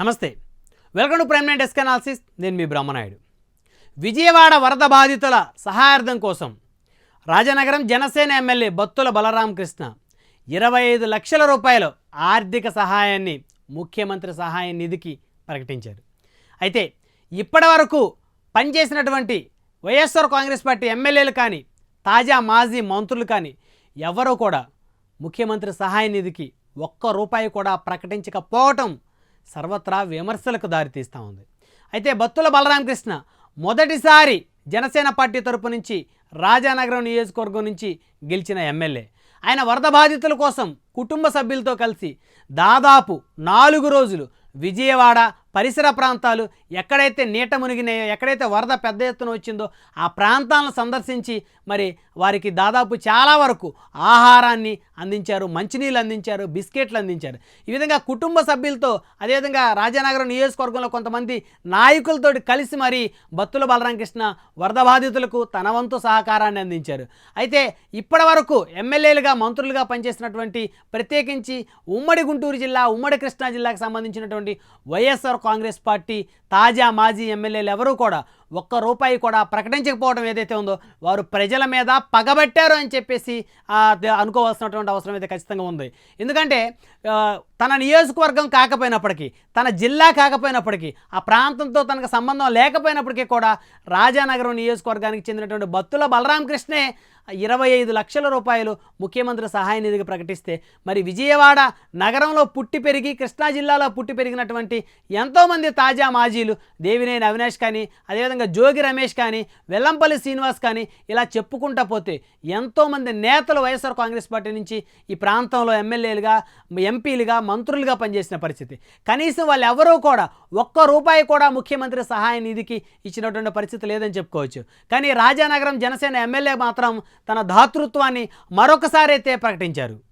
నమస్తే. Welcome to prime nine desk analysis నేను మీ బ్రహ్మనాయుడు. విజయవాడ వరద బాధితుల సహాయార్థం కోసం రాజనగరం జనసేన ఎమ్మెల్యే బత్తుల బలరామకృష్ణ ఇరవై ఐదు లక్షల రూపాయల ఆర్థిక సహాయాన్ని ముఖ్యమంత్రి సహాయ నిధికి ప్రకటించారు. అయితే ఇప్పటి వరకు పనిచేసినటువంటి వైఎస్ఆర్ కాంగ్రెస్ పార్టీ ఎమ్మెల్యేలు కానీ తాజా మాజీ మంత్రులు కానీ ఎవరూ కూడా ముఖ్యమంత్రి సహాయ నిధికి ఒక్క రూపాయి కూడా ప్రకటించకపోవటం సర్వత్రా విమర్శలకు దారితీస్తూ ఉంది. అయితే బత్తుల బలరామకృష్ణ మొదటిసారి జనసేన పార్టీ తరపు నుంచి రాజానగరం నియోజకవర్గం నుంచి గెలిచిన ఎమ్మెల్యే. ఆయన వరద బాధితుల కోసం కుటుంబ సభ్యులతో కలిసి దాదాపు నాలుగు రోజులు విజయవాడ పరిసర ప్రాంతాలు ఎక్కడైతే నీట మునిగినాయో ఎక్కడైతే వరద పెద్ద ఎత్తున వచ్చిందో ఆ ప్రాంతాలను సందర్శించి మరి వారికి దాదాపు చాలా వరకు ఆహారాన్ని అందించారు మంచినీళ్ళు అందించారు బిస్కెట్లు అందించారు. ఈ విధంగా కుటుంబ సభ్యులతో అదేవిధంగా రాజానగరం నియోజకవర్గంలో కొంతమంది నాయకులతో కలిసి మరి బత్తుల బలరామకృష్ణ వరద బాధితులకు తన వంతు సహకారాన్ని అందించారు. అయితే ఇప్పటి వరకు ఎమ్మెల్యేలుగా మంత్రులుగా పనిచేసినటువంటి ప్రత్యేకించి ఉమ్మడి గుంటూరు జిల్లా ఉమ్మడి కృష్ణా జిల్లాకు సంబంధించినటువంటి వైఎస్ఆర్ కాంగ్రెస్ పార్టీ తాజా మాజీ ఎమ్మెల్యేలు ఎవరూ కూడా ఒక్క రూపాయి కూడా ప్రకటించకపోవడం ఏదైతే ఉందో వారు ప్రజల మీద పగబట్టారు అని చెప్పేసి అనుకోవాల్సినటువంటి అవసరం అయితే ఖచ్చితంగా ఉంది. ఎందుకంటే తన నియోజకవర్గం కాకపోయినప్పటికీ తన జిల్లా కాకపోయినప్పటికీ ఆ ప్రాంతంతో తనకు సంబంధం లేకపోయినప్పటికీ కూడా రాజానగరం నియోజకవర్గానికి చెందినటువంటి బత్తుల బలరామకృష్ణే ఇరవై ఐదు లక్షల రూపాయలు ముఖ్యమంత్రి సహాయ నిధికి ప్రకటిస్తే మరి విజయవాడ నగరంలో పుట్టి పెరిగి కృష్ణా జిల్లాలో పుట్టి పెరిగినటువంటి ఎంతోమంది తాజా మాజీలు దేవినేని అవినాష్ కానీ అదేవిధంగా జోగి రమేష్ కానీ వెల్లంపల్లి శ్రీనివాస్ కానీ ఇలా చెప్పుకుంటా పోతే ఎంతోమంది నేతలు వైఎస్ఆర్ కాంగ్రెస్ పార్టీ నుంచి ఈ ప్రాంతంలో ఎమ్మెల్యేలుగా ఎంపీలుగా మంత్రులుగా పనిచేసిన పరిస్థితి. కనీసం వాళ్ళు ఎవరూ కూడా ఒక్క రూపాయి కూడా ముఖ్యమంత్రి సహాయ నిధికి ఇచ్చినటువంటి పరిస్థితి లేదని చెప్పుకోవచ్చు. కానీ రాజానగరం జనసేన ఎమ్మెల్యే మాత్రం తన దాతృత్వాన్ని మరొకసారి అయితే ప్రకటించారు.